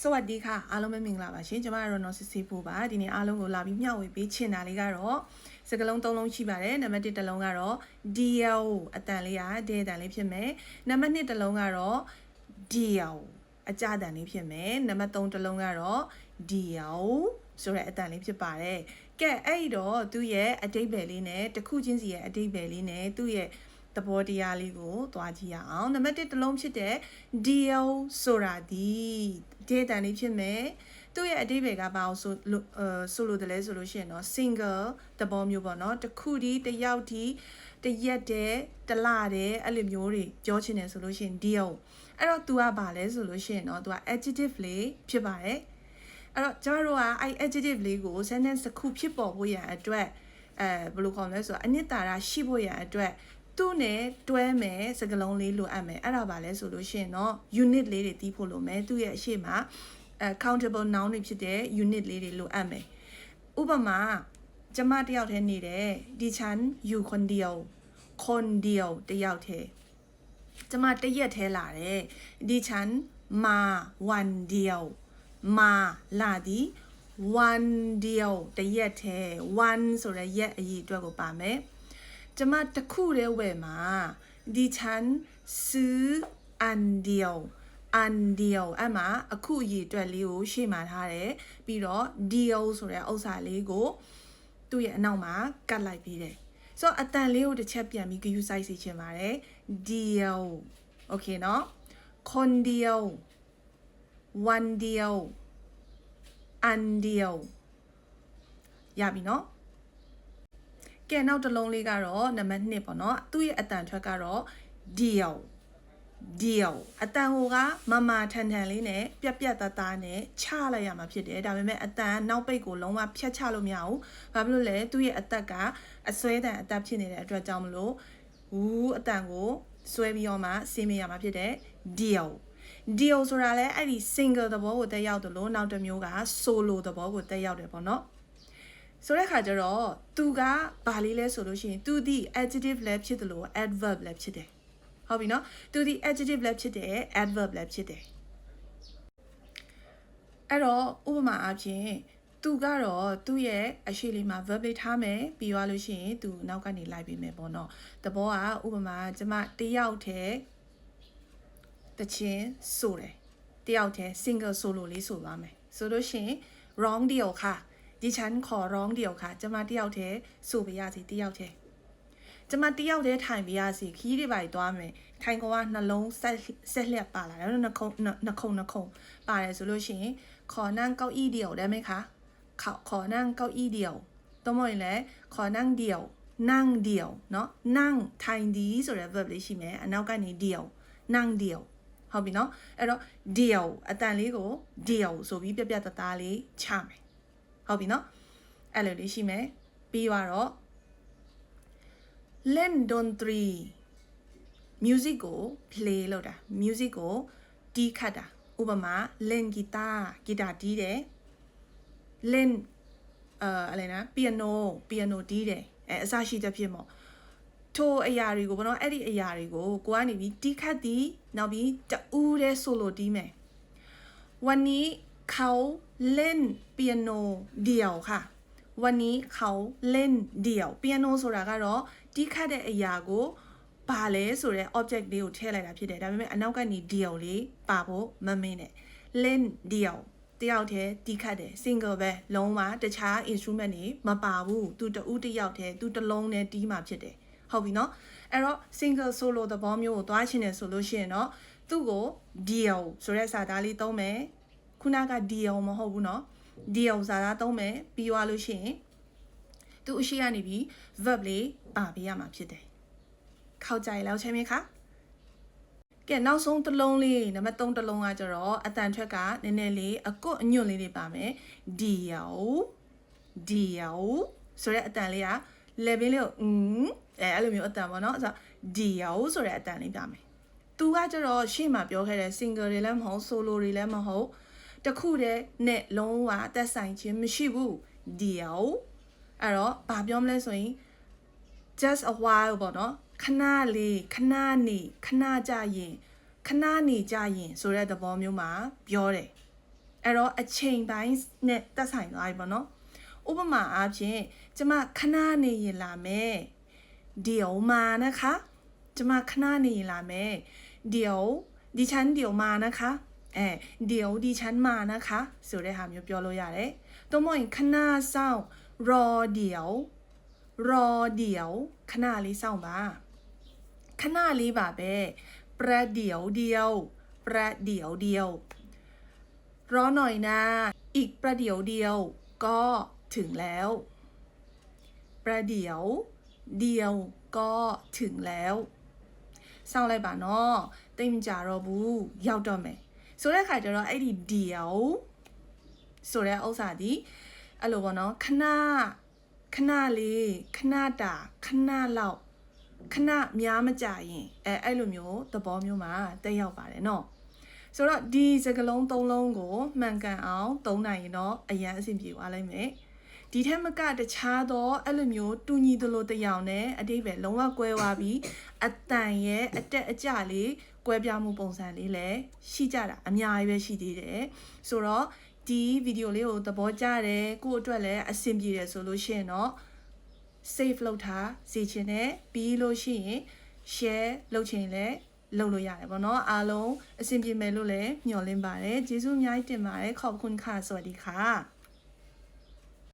စวัสดีค่ะအားလုံးပဲမင်္ဂလာပါရှင်ကျွန်မကတော့နော်စစ်စစ်ဖို့ပါဒီနေ့အားလုံးကိုလာပြီးမျှဝေပေးချင်တာလေးကတော့စကလုံး၃လုံးရှိပါတယ်နံပါတ်1တစ်လုံးကတော့ DL အတန်လေးကဒဲအတန်လေးဖြစ်မယ်နံပါတ်2တစ်လုံးကတော့ DL အကြအတန်လေးဖြစ်မယ်နံပါတ်3တစ်လုံးကတော့ DL ဆိုတဲ့အတန်လေးဖြစ်ပါတယ်ကဲအဲ့တော့သူ့ရဲ့အတိတ်ပဲလေးနဲ့တစ်ခုချင်းစီရဲ့အတိတ်ပဲလေးနဲ့သူ့ရဲ့ သဘောတရားလေးကိုသွားကြည့်ရအောင်နံပါတ်1တစ်လုံးဖြစ်တဲ့ DL ဆိုတာဒီဒေတာလေးဖြစ်မယ်သူ့ရဲ့အတိတ်ပဲကဘာအောင်ဆိုလို့အဲဆိုလို့တလဲဆိုလို့ရှိရင်တော့ single သဘောမျိုးပေါ့နော်တစ်ခုဒီတစ်ယောက်ဒီတရက်တည်းတလတည်းအဲ့လိုမျိုးတွေပြောချင်တယ်ဆိုလို့ရှိရင် DL အဲ့တော့ तू ကဘာလဲဆိုလို့ရှိရင်တော့ तू က adjective လေးဖြစ်ပါတယ်အဲ့တော့ကျွန်တော်တို့ကအဲ့ adjective လေးကို sentence တစ်ခုဖြစ်ပေါ်ဖို့ရန်အတွက်အဲဘယ်လိုခေါ်မလဲဆိုတော့အနှစ်သာရရှိဖို့ရန်အတွက် သူ့နဲ့တွဲမယ်စကလုံးလေးလိုအပ်မယ်အဲ့ဒါပါလဲဆိုလို့ရှိရင်တော့ unit လေးတွေတီးဖို့လိုမယ်သူ့ရဲ့အရှိမအဲ countable noun တွေဖြစ်တဲ့ unit လေးတွေလိုအပ်မယ်ဥပမာကျမတယောက်တည်းနေတယ်ဒီချန်ယူခွန်ဒီယိုခွန်ဒီယိုတယောက်တည်းကျမတရက်ထဲလာတယ်ဒီချန်မာဝန်ဒီယိုမာလာဒီ one ဒီယိုတရက်ထဲ one ဆိုတဲ့ရက်အရေးအတွက်ကိုပါမယ် ကျမတစ်ခုတည်းဝယ်မှာဒီချန်စူအန်ဒီယိုအန်ဒီယိုအဲ့မှာအခုအရေးအတွက်လေးကိုရှေ့မှာထားတယ်ပြီးတော့ဒီယိုဆိုတဲ့ဥစ္စာလေးကိုသူ့ရဲ့အနောက်မှာကတ်လိုက်ပြီးတယ်ဆိုတော့အတန်လေးကိုတစ်ချက်ပြန်ပြီးဂယူဆိုင်စီချင်ပါတယ်ဒီယိုโอเคเนาะคนเดียว one เดียว อันเดียวရပြီเนาะ ကဲနောက်တစ်လုံးလေးကတော့နံပါတ်1ပေါ့နော်သူ့ရဲ့အတန်ထွက်ကတော့ deal deal အတန်ဟိုကမမထန်ထန်လေးနဲ့ပြက်ပြက်သားသားနဲ့ချလိုက်ရမှာဖြစ်တယ်ဒါပေမဲ့အတန်နောက်ပိတ်ကိုလုံးဝဖြတ်ချလို့မရဘူးဘာဖြစ်လို့လဲသူ့ရဲ့အသက်ကအစွဲတန်အသက်ဖြစ်နေတဲ့အတွက်ကြောင့်မလို့ဟူးအတန်ကိုဆွဲပြီးတော့မှဆင်းမရမှာဖြစ်တဲ့ deal deal ဆိုတာလဲအဲ့ဒီ single သဘောကိုတက်ရောက်တယ်လို့နောက်တစ်မျိုးက solo သဘောကိုတက်ရောက်တယ်ပေါ့နော် ဆိုတဲ့ခါကျတော့သူကဘာလေးလဲဆိုလို့ရှိရင်သူဒီ adjective လည်းဖြစ်တယ်လို့ adverb လည်းဖြစ်တယ်ဟုတ်ပြီနော်သူဒီ adjective လည်းဖြစ်တယ် adverb လည်းဖြစ်တယ်အဲ့တော့ဥပမာအဖြစ်သူကတော့သူ့ရဲ့အရှိလေးမှာ verb လေးထားမယ်ပြီးွားလို့ရှိရင်သူနောက်ကနေလိုက်ပေးမယ်ပေါ့နော်တဘောကဥပမာကျမတယောက်တည်းတချင်းဆိုတယ်တယောက်တည်း single solo လေးဆိုသွားမယ်ဆိုလို့ရှိရင် wrong တယောက်ခါ ดิฉันขอร้องเดียวค่ะจะมาတယောက်တည်းဆိုပြရစီတယောက်တည်းကျမတယောက်တည်းထိုင်ပြရစီခီးတွေပါသွားမယ်ထိုင်ကောကနှလုံးဆက်ဆက်လျက်ပါလာတယ်နှခုံနှခုံနှခုံပါတယ်ဆိုလို့ရှိရင်ခေါ်นั่งเก้าอี้เดียวได้ไหมคะขอขอนั่งเก้าอี้เดียวတော့မဟုတ်ရင်လည်းခေါ်นั่งเดียวนั่งเดียวเนาะนั่งထိုင်ဒီဆိုတဲ့ verb လေးရှိမယ်အနောက်ကနေเดียวนั่งเดียวဟုတ်ပြီเนาะအဲ့တော့ deal အတန်လေးကို deal ဆိုပြီးပြပြတသားလေးချမယ် ဟုတ်ပြီနော်အဲ့လိုလေးရှိမယ်ပြီးတော့เล่นดนตรี music ကို play လုပ်တာ music ကိုတီးခတ်တာဥပမာเล่นกีตาร์ဂီတာတီးတယ်เล่นเอ่ออะไรนะ piano piano တီးတယ်အဲအစရှိတဲ့ဖြစ်မို့ထိုအရာတွေကိုဘောနော်အဲ့ဒီအရာတွေကိုကိုကနေပြီးတီးခတ်သည်နောက်ပြီးတူးတဲ့ဆိုလိုတီးမယ်วันนี้ เขาเล่นเปียโนเดี่ยวค่ะ วันนี้เขาเล่นเดี่ยวเปียโนဆိုတာကတော့တီးခတ်တဲ့အရာကိုပါလဲဆိုတဲ့ object လေးကိုထည့်လိုက်တာဖြစ်တယ်ဒါပေမဲ့အနောက်ကနေ deal လေးပါဖို့မမင်းနဲ့ len deal တယောက်တည်းတီးခတ်တယ် single ပဲလုံးဝတခြား instrument တွေမပါဘူးသူတဦးတယောက်တည်းသူတစ်လုံးနဲ့တီးမှဖြစ်တယ်ဟုတ်ပြီနော်အဲ့တော့ single solo သဘောမျိုးကိုသွားချင်တယ်ဆိုလို့ရှိရင်တော့သူ့ကို deal ဆိုတဲ့စာသားလေးသုံးမယ် ခုနက deal မဟုတ်ဘူးเนาะ deal စာသားသုံးမယ်ပြီးသွားလို့ရှိရင်သူအရှိကနေပြီး verb လေးပါပေးရမှာဖြစ်တယ်เข้าใจแล้วใช่ไหมคะကဲနောက်ဆုံးတစ်လုံးလေးနံပါတ်3တစ်လုံးကကျတော့အတန်ထွက်ကနည်းနည်းလေးအကွတ်အညွန့်လေးတွေပါမယ် deal deal ဆိုတဲ့အတန်လေးက level လေးကိုอืมအဲအဲ့လိုမျိုးအတန်ပေါ့နော်အဲ့ဒါ deal ဆိုတဲ့အတန်လေးပြမယ်သူကကျတော့ရှေ့မှာပြောခဲ့တဲ့ single တွေလည်းမဟုတ် solo တွေလည်းမဟုတ် တခုတည်းနဲ့လုံးဝသက်ဆိုင်ခြင်းမရှိဘူး deal အဲ့တော့ဘာပြောမလဲဆိုရင် just a while ပေါ့နော်ခဏလေးခဏနေခဏကြရင်ခဏနေကြရင်ဆိုတဲ့သဘောမျိုးမှာပြောတယ် အဲ့တော့အချိန်ပိုင်းနဲ့သက်ဆိုင်သွားပြီပေါ့နော်ဥပမာအားဖြင့်ကျမခဏနေရင်လာမယ်เดี๋ยวมานะคะကျမခဏနေရင်လာမယ်เดี๋ยวดิฉันเดี๋ยวมานะคะ เออเดี๋ยวดิฉันมานะคะสุดได้หามยบยอโลยาเลยตัวมอยคณะเศร้ารอเดี๋ยว รอเดี๋ยวคณะลีเศร้าบ้าคณะลีบาเบประเดี๋ยวเดียว ประเดี๋ยวเดียว รอหน่อยนะ อีกประเดี๋ยวเดียว ก็ถึงแล้ว ประเดี๋ยว เดียวก็ถึงแล้วเศร้าอะไรบ้านาะเต็มจารอบูยาวดอมไหม ဆိုတဲ့ခါကျတော့အဲ့ဒီ dear ကိုဆိုတဲ့ဥစ္စာဒီအဲ့လိုပေါ့နော်ခဏခဏလေးခဏတာခဏလောက်ခဏများမကြရင်အဲအဲ့လိုမျိုးသဘောမျိုးမှာတက်ရောက်ပါတယ်နော်ဆိုတော့ဒီစကလုံး၃လုံးကိုမှန်ကန်အောင်သုံးနိုင်ရင်တော့အရန်အဆင်ပြေသွားလိမ့်မယ်ဒီထက်မကတခြားသောအဲ့လိုမျိုးတူညီသလိုတရားနဲ့အတိပ္ပယ်လုံးဝကွဲသွားပြီးအတန်ရဲ့အတက်အကျလေး ကွဲပြားမှုပုံစံလေးလည်းရှိကြတာအများကြီးပဲရှိသေးတယ်ဆိုတော့ဒီဗီဒီယိုလေးကိုသဘောကျတယ်ကို့အတွက်လည်းအဆင်ပြေတယ်ဆိုလို့ရှိရင်တော့ save လုပ်ထားစီချင်တယ်ပြီးလို့ရှိရင် share လုပ်ချင်လည်းလုပ်လို့ရတယ်ပေါ့နော်အားလုံးအဆင်ပြေမယ်လို့လည်းမျှော်လင့်ပါတယ်ကျေးဇူးအများကြီးတင်ပါတယ်ခေါပခွန်ခါစวัสดีค่ะ